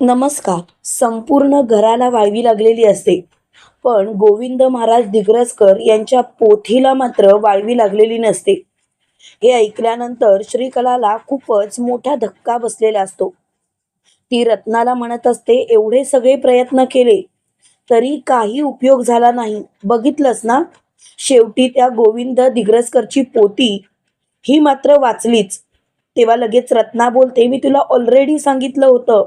नमस्कार. संपूर्ण घराला वाळवी लागलेली असते. पण गोविंद महाराज दिग्रसकर यांच्या पोथीला मात्र वाळवी लागलेली नसते. हे ऐकल्यानंतर श्रीकलाला खूपच मोठा धक्का बसलेला असतो. ती रत्नाला म्हणत असते एवढे सगळे प्रयत्न केले तरी काही उपयोग झाला नाही. बघितलंस ना? शेवटी त्या गोविंद दिग्रसकरची पोती ही मात्र वाचलीच. तेव्हा लगेच रत्ना बोलते मी तुला ऑलरेडी सांगितलं होतं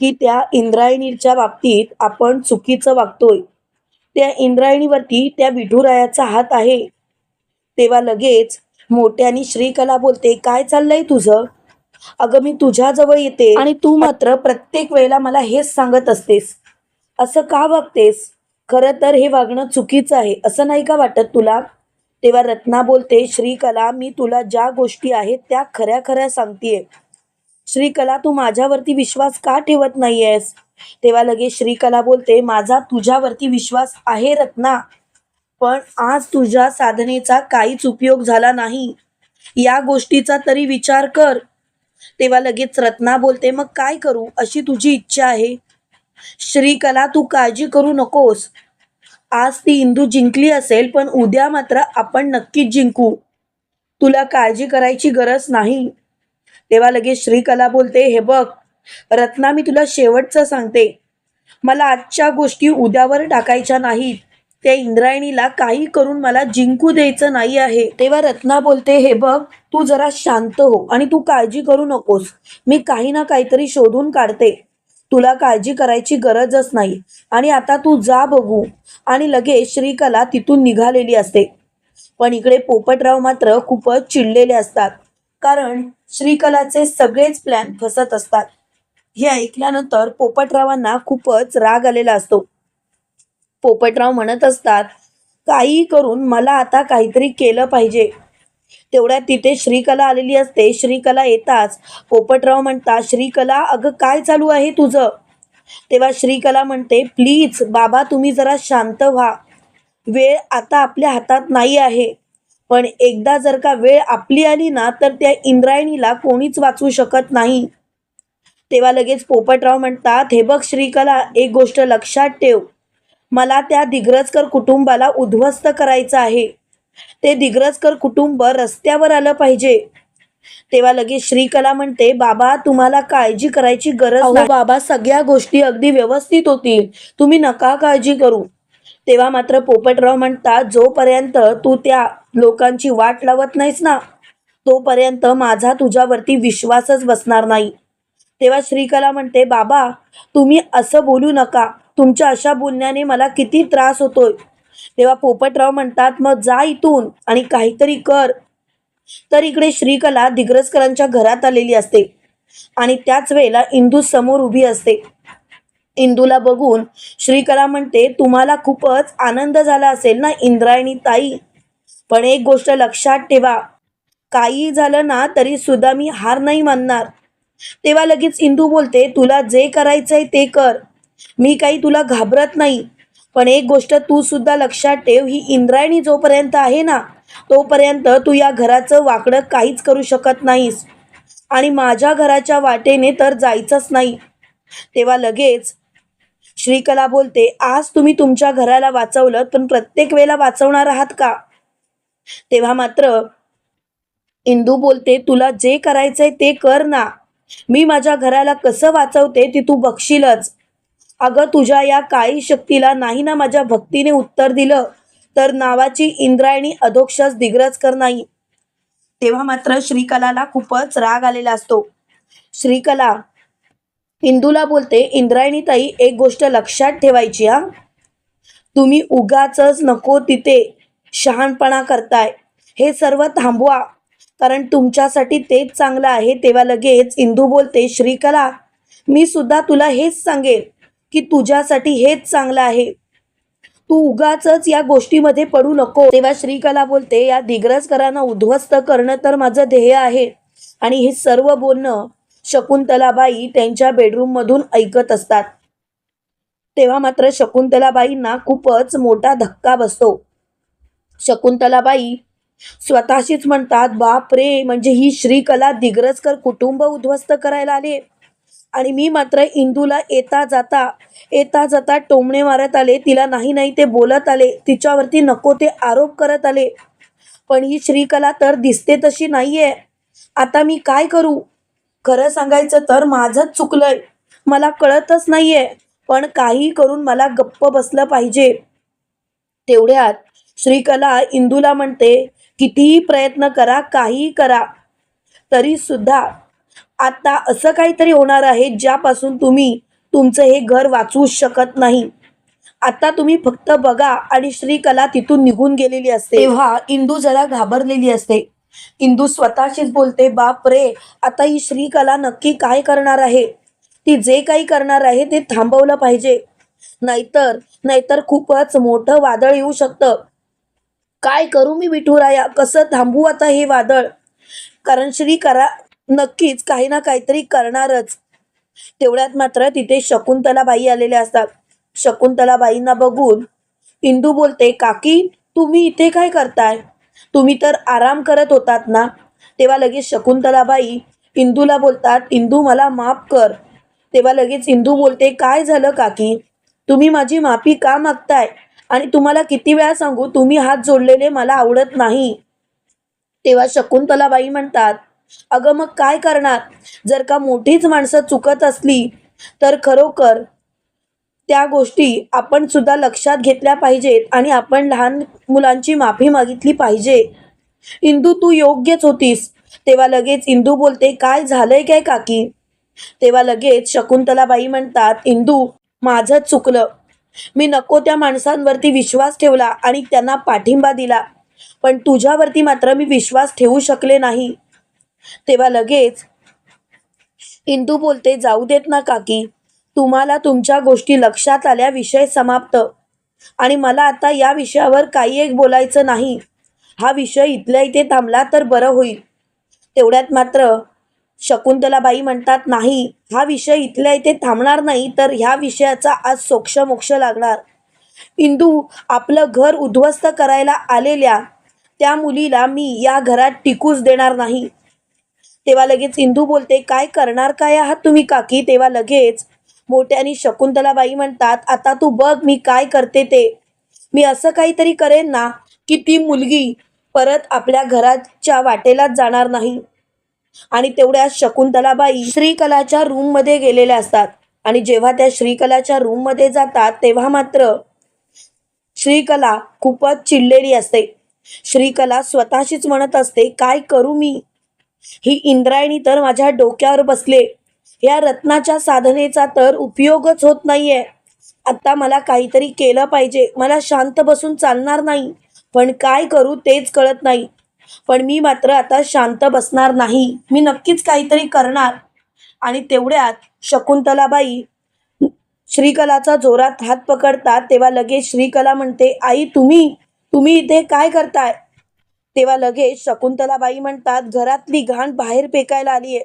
की त्या इंद्रायणीच्या बाबतीत आपण चुकीचं वागतोय. त्या इंद्रायणीवरती त्या विठुरायाचा हात आहे. तेव्हा लगेच मोठ्याने श्रीकला बोलते काय चाललंय तुझं? अगं मी तुझ्याजवळ येते आणि तू मात्र प्रत्येक वेळेला मला हेच सांगत असतेस. असं का वागतेस? खरं तर हे वागणं चुकीचं आहे. असं नाही का वाटत तुला? तेव्हा रत्ना बोलते श्रीकला मी तुला ज्या गोष्टी आहेत त्या खऱ्या खऱ्या सांगतेय. श्रीकला तू माझ्यावरती विश्वास का ठेवत नाहीयेस? तेव्हा लगेच श्रीकला बोलते माझा तुझ्यावरती विश्वास आहे रत्ना पण आज तुझ्या साधनेचा काहीच उपयोग झाला नाही. या गोष्टीचा तरी विचार कर. तेव्हा लगेच रत्ना बोलते मग काय करू? अशी तुझी इच्छा आहे. श्रीकला तू काळजी करू नकोस. आज ती इंदू जिंकली असेल पण उद्या मात्र आपण नक्कीच जिंकू. तुला काळजी करायची गरज नाही. तेव्हा लगेच श्रीकला बोलते हे बघ रत्ना मी तुला शेवटचं सांगते. मला आजच्या गोष्टी उद्यावर टाकायच्या नाहीत. त्या इंद्रायणीला काही करून मला जिंकू द्यायचं नाही आहे. तेव्हा रत्ना बोलते हे बघ तू जरा शांत हो आणि तू काळजी करू नकोस. मी काही ना काहीतरी शोधून काढते. तुला काळजी करायची गरजच नाही. आणि आता तू जा बघू. आणि लगेच श्रीकला तिथून निघालेली असते. पण इकडे पोपटराव मात्र खूपच चिडलेले असतात. कारण श्रीकलाचे सगळेच प्लॅन फसत असतात. हे ऐकल्यानंतर पोपटरावांना खूपच राग आलेला असतो. पोपटराव म्हणत असतात काही करून मला आता काहीतरी केलं पाहिजे. तेवढ्यात तिथे श्रीकला आलेली असते. श्रीकला येताच पोपटराव म्हणतात श्रीकला अगं काय चालू आहे तुझं? तेव्हा श्रीकला म्हणते प्लीज बाबा तुम्ही जरा शांत व्हा. वेळ आता आपल्या हातात नाही आहे. पण एकदा जर का वेळ आपली आली ना तर त्या इंद्रायणीला कोणीच वाचवू शकत नाही. तेव्हा लगेच पोपटराव म्हणतात हे बघ श्रीकला एक गोष्ट लक्षात ठेव. मला त्या दिग्रजकर कुटुंबाला उद्ध्वस्त करायचं आहे. ते दिग्रजकर कुटुंब रस्त्यावर आलं पाहिजे. तेव्हा लगेच श्रीकला म्हणते बाबा तुम्हाला काळजी करायची गरज नाही. बाबा सगळ्या गोष्टी अगदी व्यवस्थित होतील. तुम्ही नका काळजी करू. तेव्हा मात्र पोपटराव म्हणतात जोपर्यंत तू त्या लोकांची वाट लावत नाहीस ना तोपर्यंत माझा तुझ्यावरती विश्वासच बसणार नाही. तेव्हा श्रीकला म्हणते बाबा तुम्ही असं बोलू नका. तुमच्या अशा बोलण्याने मला किती त्रास होतोय. तेव्हा पोपटराव म्हणतात मग जा इथून आणि काहीतरी कर. तर इकडे श्रीकला दिग्रजकरांच्या घरात आलेली असते आणि त्याच वेळेला इंदू समोर उभी असते. इंदूला बघून श्रीकला म्हणते तुम्हाला खूपच आनंद झाला असेल ना इंद्रायणी ताई? पण एक गोष्ट लक्षात ठेवा. काही झालं ना तरी सुद्धा मी हार नाही मानणार. तेव्हा लगेच इंदू बोलते तुला जे करायचंय ते कर. मी काही तुला घाबरत नाही. पण एक गोष्ट तू सुद्धा लक्षात ठेव ही इंद्रायणी जोपर्यंत आहे ना तोपर्यंत तू या घराचं वाकडं काहीच करू शकत नाहीस. आणि माझ्या घराच्या वाटेने तर जायचंच नाही. तेव्हा लगेच श्रीकला बोलते आज तुम्ही तुमच्या घराला वाचवलं पण प्रत्येक वेळेला वाचवणार आहात का? तेव्हा मात्र इंदू बोलते तुला जे करायचंय ते कर ना. मी माझ्या घराला कसं वाचवते ती तू बघशीलच. अगं तुझ्या या काळी शक्तीला नाही ना माझ्या भक्तीने उत्तर दिलं तर नावाची इंद्रायणी अधोक्षस दिग्रजकर नाही. तेव्हा मात्र श्रीकलाला खूपच राग आलेला असतो. श्रीकला इंदूला बोलते इंद्रायणी ताई एक गोष्ट लक्षात ठेवायची हा. तुम्ही उगाचच नको तिथे. शहाणपणा करताय. हे सर्व थांबवा. कारण तुमच्यासाठी तेच चांगलं आहे तेव्हा लगेच इंदू बोलते श्रीकला मी सुद्धा तुला हेच सांगेल की तुझ्यासाठी हेच चांगलं आहे. तू उगाचच या गोष्टीमध्ये पडू नको. तेव्हा श्रीकला बोलते या दिग्रजकरांना उद्ध्वस्त करणं तर माझं ध्येय आहे. आणि हे सर्व बोलणं शकुंतलाबाई त्यांच्या बेडरूम मधून ऐकत असतात. तेव्हा मात्र शकुंतलाबाईंना खूपच मोठा धक्का बसतो. शकुंतलाबाई. स्वतःशीच म्हणतात बाप रे म्हणजे ही श्रीकला दिग्रजकर कुटुंब उद्ध्वस्त करायला आले. आणि मी मात्र इंदूला येता जाता येता जाता टोमणे मारत आले. तिला नाही नाही ते बोलत आले. तिच्यावरती नको ते आरोप करत आले. पण ही श्रीकला तर दिसते तशी नाहीये. आता मी काय करू? खरं सांगायचं तर माझंच चुकलंय. मला कळतच नाहीये. पण काही करून मला गप्प बसलं पाहिजे. तेवढ्यात श्रीकला इंदूला म्हणते कितीही प्रयत्न करा काहीही करा तरी सुद्धा आता असं काहीतरी होणार आहे ज्यापासून तुम्ही तुमचं हे घर वाचवू शकत नाही. आता तुम्ही फक्त बघा आणि श्रीकला तिथून निघून गेलेली असते. तेव्हा इंदू जरा घाबरलेली असते. इंदू स्वतःशीच बोलते बाप रे आता ही श्रीकला नक्की काय करणार आहे? ती जे काही करणार आहे ते थांबवलं पाहिजे. नाहीतर नाहीतर खूपच मोठं वादळ येऊ शकतं. काय करू मी विठुराया? कसं थांबू आता हे वादळ? कारण श्री करा नक्कीच काही ना काहीतरी करणारच. तेवढ्यात मात्र तिथे शकुंतलाबाई आलेल्या असतात. शकुंतलाबाईंना बघून इंदू बोलते काकी तुम्ही इथे काय करताय? तुम्ही तर आराम करत होतात ना? तेव्हा लगेच शकुंतलाबाई इंदूला बोलतात इंदू मला माफ कर. तेव्हा लगेच इंदू बोलते काय झालं काकी? तुम्ही माझी माफी का मागताय? आणि तुम्हाला किती वेळा सांगू तुम्ही हात जोडलेले मला आवडत नाही. तेव्हा शकुंतलाबाई म्हणतात अगं मग काय करणार? जर का मोठीच माणसं चुकत असली तर खरोखर त्या गोष्टी आपण सुद्धा लक्षात घेतल्या पाहिजेत आणि आपण लहान मुलांची माफी मागितली पाहिजे. इंदू तू योग्यच होतीस. तेव्हा लगेच इंदू बोलते काय झालंय काय काकी? तेव्हा लगेच शकुंतलाबाई म्हणतात इंदू माझं चुकलं. मी नको त्या माणसांवरती विश्वास ठेवला आणि त्यांना पाठिंबा दिला. पण तुझ्यावरती मात्र मी विश्वास ठेवू शकले नाही. तेव्हा लगेच इंदू बोलते जाऊ देत ना काकी. तुम्हाला तुमच्या गोष्टी लक्षात आल्या विषय समाप्त. आणि मला आता या विषयावर काही एक बोलायचं नाही. हा विषय इथल्या इथे थांबला तर बरं होईल. तेवढ्यात मात्र शकुंतलाबाई म्हणतात नाही हा विषय इथल्या इथे थांबणार नाही तर ह्या विषयाचा आज सोक्षमोक्ष लागणार. इंदू आपलं घर उद्ध्वस्त करायला आलेल्या त्या मुलीला मी या घरात टिकूच देणार नाही. तेव्हा लगेच इंदू बोलते काय करणार काय आहात तुम्ही काकी? तेव्हा लगेच मोठ्यानी शकुंतलाबाई म्हणतात आता तू बघ मी काय करते ते. मी असं काहीतरी करेन ना की ती मुलगी परत आपल्या घराच्या वाटेलाच जाणार नाही. आणि तेवढ्या शकुंतलाबाई श्रीकलाच्या रूममध्ये गेलेल्या असतात. आणि जेव्हा त्या श्रीकलाच्या रूममध्ये जातात तेव्हा मात्र श्रीकला खूपच चिडलेली असते. श्रीकला स्वतःशीच म्हणत असते काय करू मी? ही इंद्रायणी तर माझ्या डोक्यावर बसले. या रत्नाच्या साधनेचा तर उपयोगच होत नाहीये. आता मला काहीतरी केलं पाहिजे. मला शांत बसून चालणार नाही. पण काय करू तेच कळत नाही. पण मी मात्र आता शांत बसणार नाही. मी नक्कीच काहीतरी करणार. आणि तेवढ्यात शकुंतलाबाई श्रीकलाचा जोरात हात पकडतात तेव्हा लगेच श्रीकला म्हणते आई तुम्ही? तुम्ही इथे काय करताय? तेव्हा लगेच शकुंतलाबाई म्हणतात घरातली घाण बाहेर फेकायला आलीये.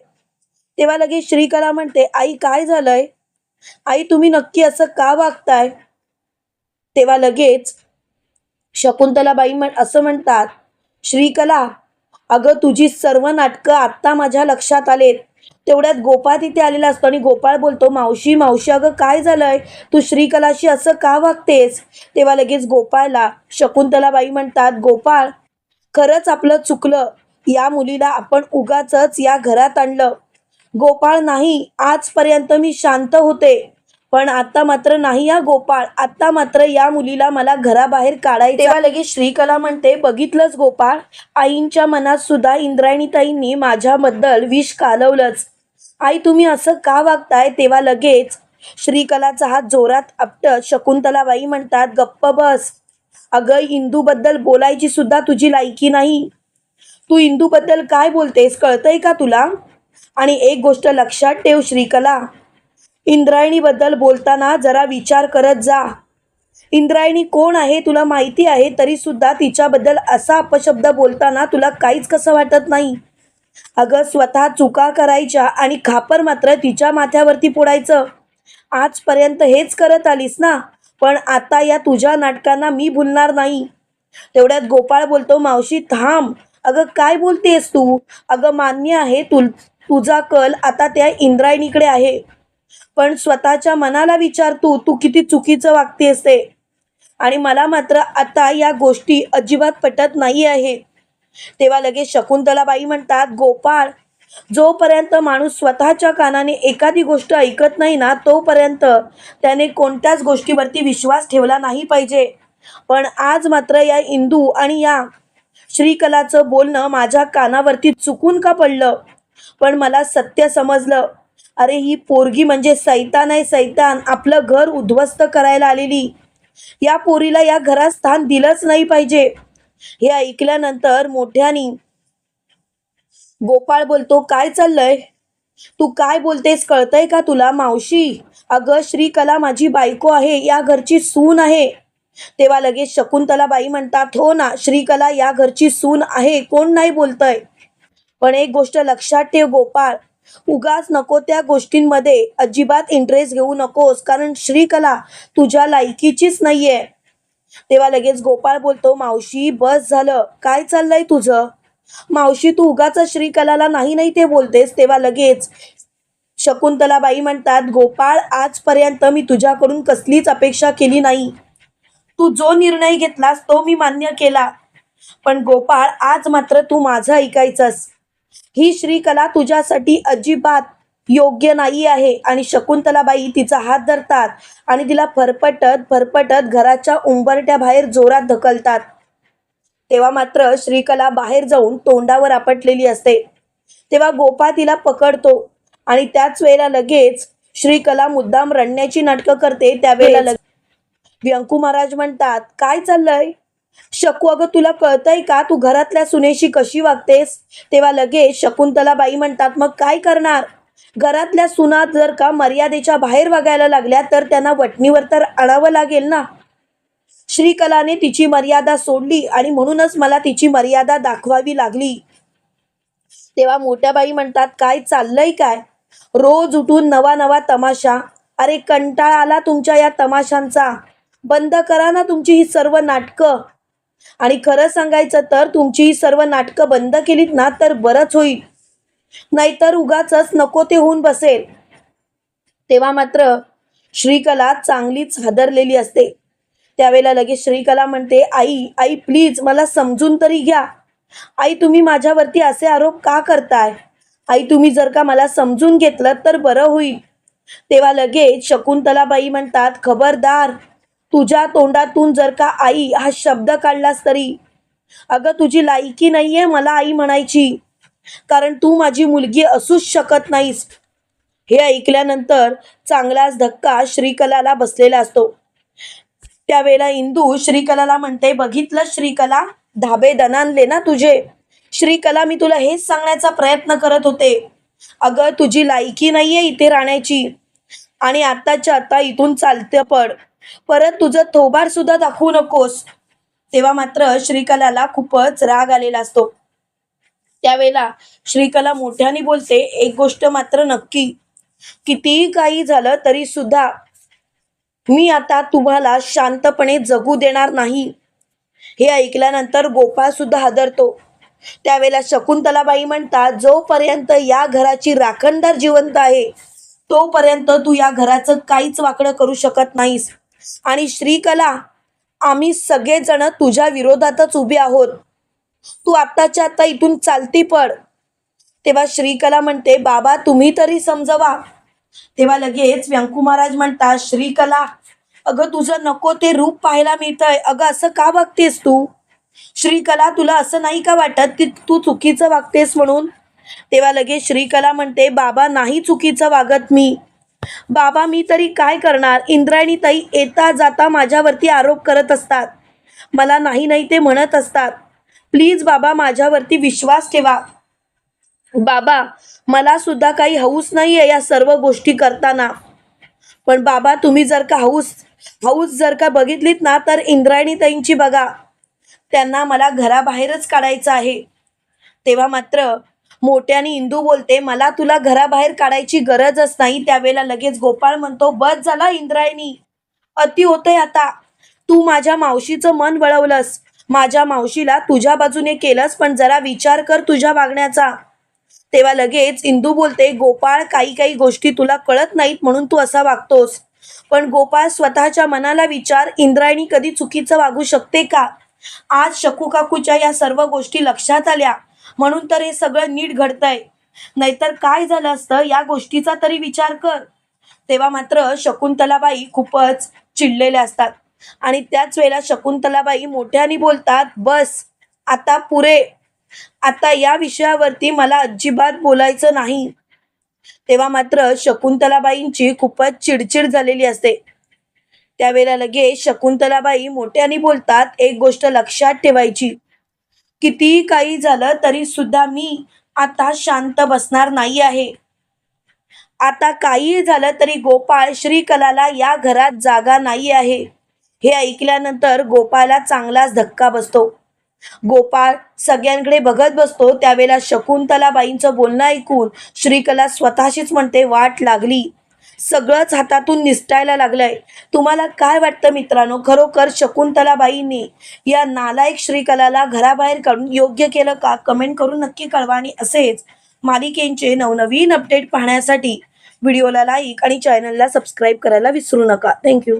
तेव्हा लगेच श्रीकला म्हणते आई काय झालंय? आई तुम्ही नक्की असं का वागताय? तेव्हा लगेच शकुंतलाबाई म्हण असं म्हणतात श्रीकला अगं तुझी सर्व नाटकं आत्ता माझ्या लक्षात आलेत. तेवढ्यात गोपाळ तिथे आलेला असतो आणि गोपाळ बोलतो मावशी मावशी अगं काय झालंय? तू श्रीकलाशी असं का वागतेस? तेव्हा लगेच गोपाळला शकुंतलाबाई म्हणतात गोपाळ खरंच आपलं चुकलं. या मुलीला आपण उगाच या घरात आणलं. गोपाळ नाही आजपर्यंत मी शांत होते. पण आता मात्र नाही या गोपाळ. आता मात्र या मुलीला मला घराबाहेर काढायचं तेव्हा लगेच श्रीकला म्हणते बघितलंच गोपाळ? आईंच्या मनात सुद्धा इंद्रायणीताईंनी माझ्याबद्दल विष कालवलंच. आई तुम्ही असं का वागताय? तेव्हा लगेच श्रीकलाचा हात जोरात आपटत शकुंतलाबाई म्हणतात गप्प बस. अगं इंदूबद्दल बोलायची सुद्धा तुझी लायकी नाही. तू इंदूबद्दल काय बोलतेस? कळतंय का तुला? आणि एक गोष्ट लक्षात ठेव श्रीकला. इंद्रायणीबद्दल बोलताना जरा विचार करत जा. इंद्रायणी कोण आहे तुला माहिती आहे? तरी सुद्धा तिच्याबद्दल असा अपशब्द बोलताना तुला काहीच कसं वाटत नाही? अगं स्वतः चुका करायच्या आणि खापर मात्र तिच्या माथ्यावरती फोडायचं आजपर्यंत हेच करत आलीस ना? पण आता या तुझ्या नाटकांना मी भुलणार नाही. तेवढ्यात गोपाळ बोलतो मावशी थांब. अगं काय बोलतेस तू? अगं मान्य आहे तु तुझा कल आता त्या इंद्रायणीकडे आहे. पण स्वतःच्या मनाला विचार तू तू किती चुकीचं वागतेस ते आणि मला मात्र आता या गोष्टी अजिबात पटत नाही आहे तेव्हा लगेच शकुंतलाबाई म्हणतात गोपाळ जोपर्यंत माणूस स्वतःच्या कानाने एखादी गोष्ट ऐकत नाही ना तोपर्यंत त्याने कोणत्याच गोष्टीवरती विश्वास ठेवला नाही पाहिजे. पण आज मात्र या इंदू आणि या श्रीकलाचं बोलणं माझ्या कानावरती चुकून का पडलं? पण मला सत्य समजलं. अरे ही पोरगी म्हणजे सैतान आहे सैतान. आपलं घर उद्ध्वस्त करायला आलेली. या पोरीला या घरात स्थान दिलंच नाही पाहिजे. हे ऐकल्यानंतर मोठ्यानी गोपाळ बोलतो काय चाललंय? तू काय बोलतेस? कळतंय का तुला मावशी? अगं श्रीकला माझी बायको आहे या घरची सून आहे. तेव्हा लगेच शकुंतलाबाई म्हणतात हो ना श्रीकला या घरची सून आहे कोण नाही बोलतय? पण एक गोष्ट लक्षात ठेव गोपाळ. उगाच नको त्या गोष्टींमध्ये अजिबात इंटरेस्ट घेऊ नकोस कारण श्रीकला तुझ्या लायकीचीच नाहीये. तेव्हा लगेच गोपाळ बोलतो मावशी बस झालं. काय चाललंय तुझं? मावशी तू उगाच श्रीकलाला नाही नाही ते बोलतेस. तेव्हा लगेच शकुंतलाबाई म्हणतात गोपाळ आजपर्यंत मी तुझ्याकडून कसलीच अपेक्षा केली नाही. तू जो निर्णय घेतलास तो मी मान्य केला. पण गोपाळ आज मात्र तू माझं ऐकायचंस. ही श्रीकला तुझ्यासाठी अजिबात योग्य नाही आहे. आणि शकुंतलाबाई तिचा हात धरतात आणि तिला फरफटत फरफटत घराच्या उंबरट्या बाहेर जोरात ढकलतात. तेव्हा मात्र श्रीकला बाहेर जाऊन तोंडावर आपटलेली असते. तेव्हा गोपा तिला पकडतो आणि त्याच वेळेला लगेच श्रीकला मुद्दाम रडण्याची नाटकं करते. त्यावेळेला लगे व्यंकू महाराज म्हणतात काय चाललंय? शकू अगं तुला कळतंय का? तू घरातल्या सुनेशी कशी वागतेस? तेव्हा लगेच शकुंतलाबाई म्हणतात मग काय करणार? घरातल्या सुना जर का मर्यादेच्या बाहेर वागायला लागल्या तर त्यांना वटणीवर तर आणावं लागेल ना? श्रीकलाने तिची मर्यादा सोडली आणि म्हणूनच मला तिची मर्यादा दाखवावी लागली. तेव्हा मोठ्या बाई म्हणतात काय चाललंय काय? रोज उठून नवा नवा तमाशा. अरे कंटाळा आला तुमच्या या तमाशांचा. बंद करा ना तुमची ही सर्व नाटकं. आणि खरं सांगायचं तर तुमची ही सर्व नाटकं बंद केलीत ना तर बरंच होईल. नाहीतर उगाच नको ते होऊन बसेल. तेव्हा मात्र श्रीकला चांगलीच हादरलेली असते. त्यावेळेला लगेच श्रीकला म्हणते आई आई प्लीज मला समजून तरी घ्या. आई तुम्ही माझ्यावरती असे आरोप का करताय? आई तुम्ही जर का मला समजून घेतलं तर बरं होईल. तेव्हा लगेच शकुंतलाबाई म्हणतात खबरदार तुझ्या तोंडातून जर का आई हा शब्द काढलास तरी. अगं तुझी लायकी नाहीये मला आई म्हणायची. कारण तू माझी मुलगी असूच शकत नाहीस. हे ऐकल्यानंतर चांगलाच धक्का श्रीकलाला बसलेला असतो. त्यावेळेला इंदू श्रीकलाला म्हणते बघितलं श्रीकला? धाबे दणानले ना तुझे. श्रीकला मी तुला हेच सांगण्याचा प्रयत्न करत होते. अगं तुझी लायकी नाहीये इथे राहण्याची. आणि आत्ताच्या आता इथून चालते पड. परत तुझं थोबार सुद्धा दाखवू नकोस. तेव्हा मात्र श्रीकलाला खूपच राग आलेला असतो. त्यावेळेला श्रीकला मोठ्याने बोलते एक गोष्ट मात्र नक्की. कितीही काही झालं तरी सुद्धा मी आता तुम्हाला शांतपणे जगू देणार नाही. हे ऐकल्यानंतर गोपाळ सुद्धा हादरतो. त्यावेळेला शकुंतलाबाई म्हणतात जोपर्यंत या घराची राखणदार जिवंत आहे तोपर्यंत तू या घराचं काहीच वाकडं करू शकत नाहीस. आणि श्रीकला आम्ही सगळेजण तुझ्या विरोधातच उभे आहोत. तू आत्ताच्या आता इथून चालती पड. तेव्हा श्रीकला म्हणते बाबा तुम्ही तरी समजवा. तेव्हा लगेच व्यंकू महाराज म्हणतात श्रीकला अगं तुझं नको ते रूप पाहायला मिळतंय. अगं असं का वागतेस तू? श्रीकला तुला असं नाही का वाटत की तू चुकीचं वागतेस म्हणून? तेव्हा लगेच श्रीकला म्हणते बाबा नाही चुकीचं वागत मी. बाबा मी तरी काय करणार? इंद्रायणी ताई येता जाता माझ्यावरती आरोप करत असतात. मला नाही नाही ते म्हणत असतात. प्लीज बाबा माझ्यावरती विश्वास ठेवा. बाबा मला सुद्धा काही हौस नाही आहे या सर्व गोष्टी करताना. पण बाबा तुम्ही जर का हौस हौस जर का बघितलीत ना तर इंद्रायणी ताईंची बघा. त्यांना मला घराबाहेरच काढायचं आहे. तेव्हा मात्र मोठ्याने इंदू बोलते मला तुला घराबाहेर काढायची गरजच नाही. त्यावेळेला लगेच गोपाळ म्हणतो बस झाला इंद्रायणी. अति होतंय आता. तू माझ्या मावशीचं मन वळवलंस. माझ्या मावशीला तुझ्या बाजूने केलंस पण जरा विचार कर तुझ्या वागण्याचा. तेव्हा लगेच इंदू बोलते गोपाळ काही काही गोष्टी तुला कळत नाहीत म्हणून तू असा वागतोस. पण गोपाळ स्वतःच्या मनाला विचार इंद्रायणी कधी चुकीचं वागू शकते का? आज शकू काकूच्या या सर्व गोष्टी लक्षात आल्या? म्हणून तर हे सगळं नीट घडतंय. नाहीतर काय झालं असतं? या गोष्टीचा तरी विचार कर. तेव्हा मात्र शकुंतलाबाई खूपच चिडलेल्या असतात. आणि त्याच वेळेला शकुंतलाबाई मोठ्याने बोलतात बस आता पुरे. आता या विषयावरती मला अजिबात बोलायचं नाही. तेव्हा मात्र शकुंतलाबाईंची खूपच चिडचिड झालेली असते. त्यावेळेला लगेच शकुंतलाबाई मोठ्याने बोलतात एक गोष्ट लक्षात ठेवायची. कितीही काही झालं तरी सुद्धा मी आता शांत बसणार नाही आहे. आता काहीही झालं तरी गोपाळ श्रीकलाला या घरात जागा नाही आहे. हे ऐकल्यानंतर गोपाळला चांगलाच धक्का बसतो. गोपाळ सगळ्यांकडे बघत बसतो. त्यावेळेला शकुंतलाबाईंचं बोलणं ऐकून श्रीकला स्वतःशीच म्हणते वाट लागली. सगळंच हातातून निसटायला लागलंय. तुम्हाला काय वाटतं मित्रांनो? खरोखर शकुंतलाबाईंनी या नालायक श्रीकलाला घराबाहेर काढून योग्य केलं का? कमेंट करून नक्की कळवा आणि असेच मालिकेंचे नवनवीन अपडेट पाहण्यासाठी व्हिडिओला लाईक आणि चॅनलला सबस्क्राईब करायला विसरू नका. थँक्यू